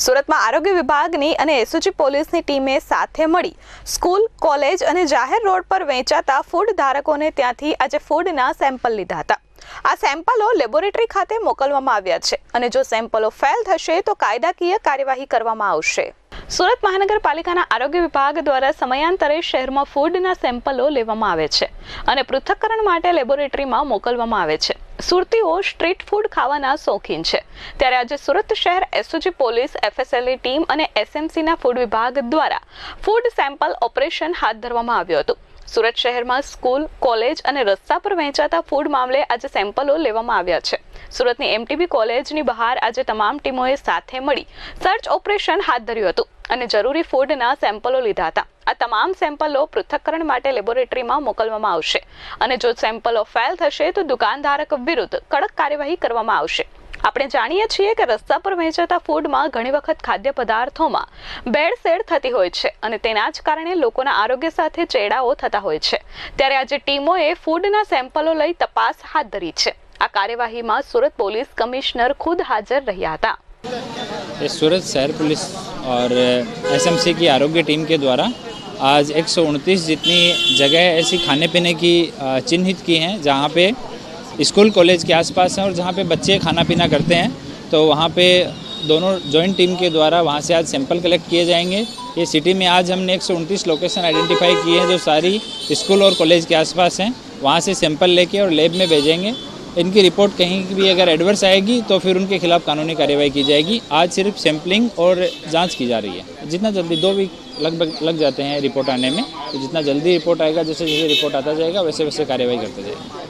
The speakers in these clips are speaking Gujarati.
સુરતમાં આરોગ્ય વિભાગની અને એસઓજી પોલીસની ટીમે સાથે મળી સ્કૂલ, કોલેજ અને જાહેર રોડ પર વેચાતા ફૂડ ધારકોને ત્યાંથી આજે ફૂડના સેમ્પલ લીધા હતા. આ સેમ્પલો લેબોરેટરી ખાતે મોકલવામાં આવ્યા છે અને જો સેમ્પલો ફેલ થશે તો કાયદાકીય કાર્યવાહી કરવામાં આવશે. સુરત મહાનગરપાલિકાના આરોગ્ય વિભાગ દ્વારા સમયાંતરે શહેરમાં ફૂડના સેમ્પલો લેવામાં આવે છે અને પૃથ્થકરણ માટે લેબોરેટરીમાં મોકલવામાં આવે છે. સુરતીઓ સ્ટ્રીટ ફૂડ ખાવાના શોખીન છે. ત્યારે આજે સુરત શહેર એસઓજી પોલીસ એફએસએલની ટીમ અને એસએમસીના ફૂડ વિભાગ દ્વારા ફૂડ સેમ્પલ ઓપરેશન હાથ ધરવામાં આવ્યું હતું. સુરત શહેરમાં સ્કૂલ, કોલેજ અને રસ્તા પર વહેંચાતા ફૂડ મામલે આજે સેમ્પલો લેવામાં આવ્યા છે. સુરતની એમટીબી કોલેજની બહાર આજે તમામ ટીમોએ સાથે મળી સર્ચ ઓપરેશન હાથ ધર્યું હતું અને જરૂરી ફૂડના સેમ્પલો લીધા હતા. આ તમામ સેમ્પલો પૃથ્થકરણ માટે લેબોરેટરીમાં મોકલવામાં આવશે અને જો સેમ્પલો ફેલ થશે તો દુકાનધારક વિરુદ્ધ કડક કાર્યવાહી કરવામાં આવશે. આપણે જાણીએ છીએ કે રસ્તા પર વહેંચાતા ફૂડમાં ઘણી વખત ખાદ્ય પદાર્થોમાં ભેળસેળ થતી હોય છે અને તેના જ કારણે લોકોના આરોગ્ય સાથે ચેડાઓ થતા હોય છે. ત્યારે આજે ટીમોએ ફૂડના સેમ્પલો લઈ તપાસ હાથ ધરી છે. આ કાર્યવાહીમાં સુરત પોલીસ કમિશનર ખુદ હાજર રહ્યા હતા ये सूरत शहर पुलिस और एसएमसी की आरोग्य टीम के द्वारा आज एक जितनी जगह ऐसी खाने पीने की अ, चिन्हित की हैं जहाँ पे स्कूल कॉलेज के आसपास हैं और जहाँ पे बच्चे खाना पीना करते हैं तो वहाँ पे दोनों जॉइंट टीम के द्वारा वहाँ से आज सैंपल कलेक्ट किए जाएंगे ये सिटी में आज हमने एक लोकेशन आइडेंटिफाई किए हैं जो सारी स्कूल और कॉलेज के आसपास हैं वहाँ से सैंपल लेके और लैब में भेजेंगे इनकी रिपोर्ट कहीं भी अगर एडवर्स आएगी तो फिर उनके खिलाफ कानूनी कार्रवाई की जाएगी। आज सिर्फ़ सैम्पलिंग और जाँच की जा रही है। जितना जल्दी दो वीक लगभग लग जाते हैं रिपोर्ट आने में तो जितना जल्दी रिपोर्ट आएगा जैसे जैसे रिपोर्ट आता जाएगा वैसे वैसे कार्रवाई करते जाएँगे।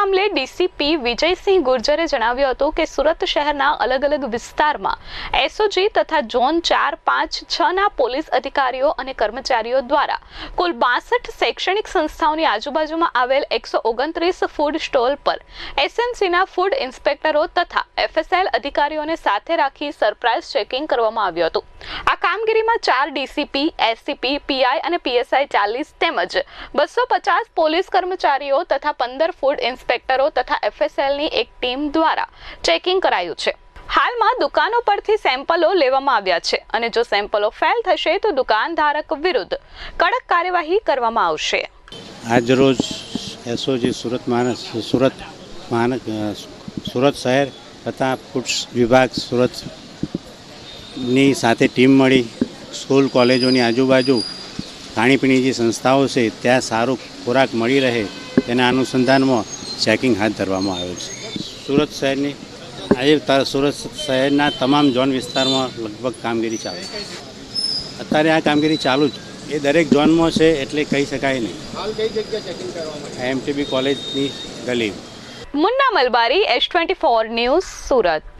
મામલે ડીસીપી વિજયસિંહ ગુર્જરે જણાવ્યું હતું કે સુરત શહેરના અલગ અલગ વિસ્તારમાં એસઓજી તથા ઝોન ચાર, પાંચ, છ ના પોલીસ અધિકારીઓ અને કર્મચારીઓ દ્વારા કુલ બાસઠ શૈક્ષણિક સંસ્થાઓની આજુબાજુમાં આવેલ એકસો ઓગણત્રીસ ફૂડ સ્ટોલ પર એસએનસીના ફૂડ ઇન્સ્પેક્ટરો તથા એફએસએલ અધિકારીઓને સાથે રાખી સરપ્રાઇઝ ચેકિંગ કરવામાં આવ્યું હતું. આ કામગીરીમાં ચાર ડીસીપી એસસીપી પીઆઈ અને પીએસઆઈ ચાલીસ તેમજ બસો પચાસ પોલીસ કર્મચારીઓ તથા પંદર ફૂડ ઇન્સ્પેક્ટરો તથા એફએસએલની એક ટીમ દ્વારા ચેકિંગ કરાયું છે. હાલમાં દુકાનો પરથી સેમ્પલો લેવામાં આવ્યા છે અને જો સેમ્પલો ફેલ થશે તો દુકાનધારક વિરુદ્ધ કડક કાર્યવાહી કરવામાં આવશે. આજરોજ એસઓજી સુરત માનસ સુરત માન સુરત શહેર તથા ફૂડ્સ વિભાગ સુરતની સાથે ટીમ મળી. સ્કૂલ કોલેજોની આજુબાજુ ખાણીપીણી જે સંસ્થાઓ છે, ત્યાં સારું ખોરાક મળી રહે તેના અનુસંધાનમાં ચેકિંગ હાથ ધરવામાં આવ્યું છે. સુરત શહેરની આજે સુરત શહેરના તમામ ઝોન વિસ્તારમાં લગભગ કામગીરી ચાલુ છે. અત્યારે આ કામગીરી ચાલુ જ. એ દરેક ઝોનમાં છે એટલે કહી શકાય નહીં. એમટીબી કોલેજની ગલી. Munna Malbari S twenty four news Surat.